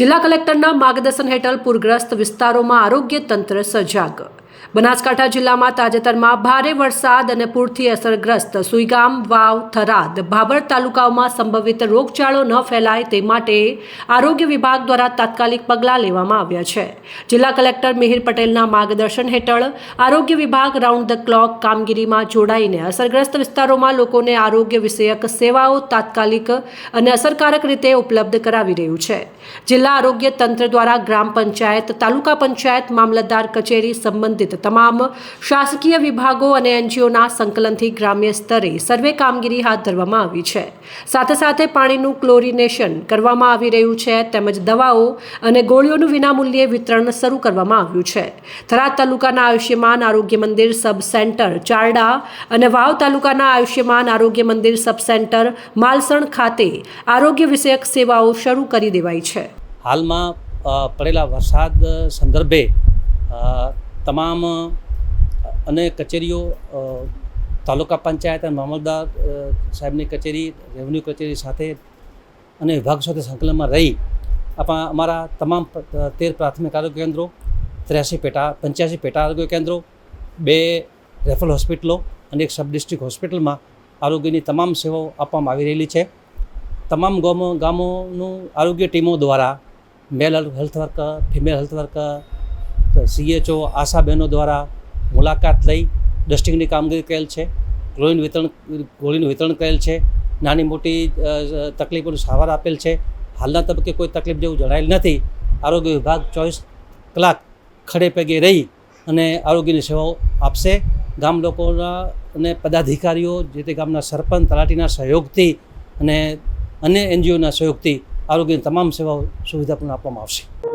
જિલ્લા કલેક્ટરના માર્ગદર્શન હેઠળ પૂરગ્રસ્ત વિસ્તારોમાં આરોગ્ય તંત્ર સજાગ. બનાસકાંઠા જિલ્લામાં તાજેતરમાં ભારે વરસાદ અને પૂરથી અસરગ્રસ્ત સુઈગામ, વાવ, થરાદ, ભાભર તાલુકાઓમાં સંભવિત રોગચાળો ન ફેલાય તે માટે આરોગ્ય વિભાગ દ્વારા તાત્કાલિક પગલાં લેવામાં આવ્યા છે. જિલ્લા કલેક્ટર મિહિર પટેલના માર્ગદર્શન હેઠળ આરોગ્ય વિભાગ રાઉન્ડ ધ ક્લોક કામગીરીમાં જોડાઈને અસરગ્રસ્ત વિસ્તારોમાં લોકોને આરોગ્ય વિષયક સેવાઓ તાત્કાલિક અને અસરકારક રીતે ઉપલબ્ધ કરાવી રહ્યું છે. જિલ્લા આરોગ્ય તંત્ર દ્વારા ગ્રામ પંચાયત, તાલુકા પંચાયત, મામલતદાર કચેરી સંબંધિત તમામ શાસકીય વિભાગો અને એનજીઓના સંકલનથી ગ્રામ્ય સ્તરે સર્વે કામગીરી હાથ ધરવામાં આવી છે. સાથે સાથે પાણીનું ક્લોરિનેશન કરવામાં આવી રહ્યું છે, તેમજ દવાઓ અને ગોળીઓનું વિનામૂલ્યે વિતરણ શરૂ કરવામાં આવ્યું છે. થરાદ તાલુકાના આયુષ્યમાન આરોગ્ય મંદિર સબ સેન્ટર ચારડા અને વાવ તાલુકાના આયુષ્યમાન આરોગ્ય મંદિર સબ સેન્ટર માલસણ ખાતે આરોગ્ય વિષયક સેવાઓ શરૂ કરી દેવાઈ છે. હાલમાં પડેલા વરસાદ સંદર્ભે તમામ અને કચેરીઓ તાલુકા પંચાયત અને મામલદાર સાહેબની કચેરી, રેવન્યુ કચેરી સાથે અને વિભાગ સાથે સંકલનમાં રહી આપણા અમારા તમામ તેર પ્રાથમિક આરોગ્ય કેન્દ્રો, ત્ર્યાસી પેટા, પંચ્યાસી પેટા આરોગ્ય કેન્દ્રો, બે રેફરલ હોસ્પિટલો અને એક સબ ડિસ્ટ્રિક્ટ હોસ્પિટલમાં આરોગ્યની તમામ સેવાઓ આપવામાં આવી રહેલી છે. તમામ ગામો, ગામોનું આરોગ્ય ટીમો દ્વારા male health worker, female health worker CHO આશાબહેનો દ્વારા મુલાકાત લઈ ડસ્ટિંગની કામગીરી કરેલ છે. ગોળીનું વિતરણ ગોળીનું વિતરણ કરેલ છે. નાની મોટી તકલીફોનું સારવાર આપેલ છે. હાલના તબક્કે કોઈ તકલીફ જેવું જણાયેલ નથી. આરોગ્ય વિભાગ ચોવીસ કલાક ખડે પગે રહી અને આરોગ્યની સેવાઓ આપશે. ગામ લોકોના અને પદાધિકારીઓ, જે તે ગામના સરપંચ, તલાટીના સહયોગથી અને અન્ય એનજીઓના સહયોગથી આરોગ્યની તમામ સેવાઓ સુવિધા પણ આપવામાં આવશે.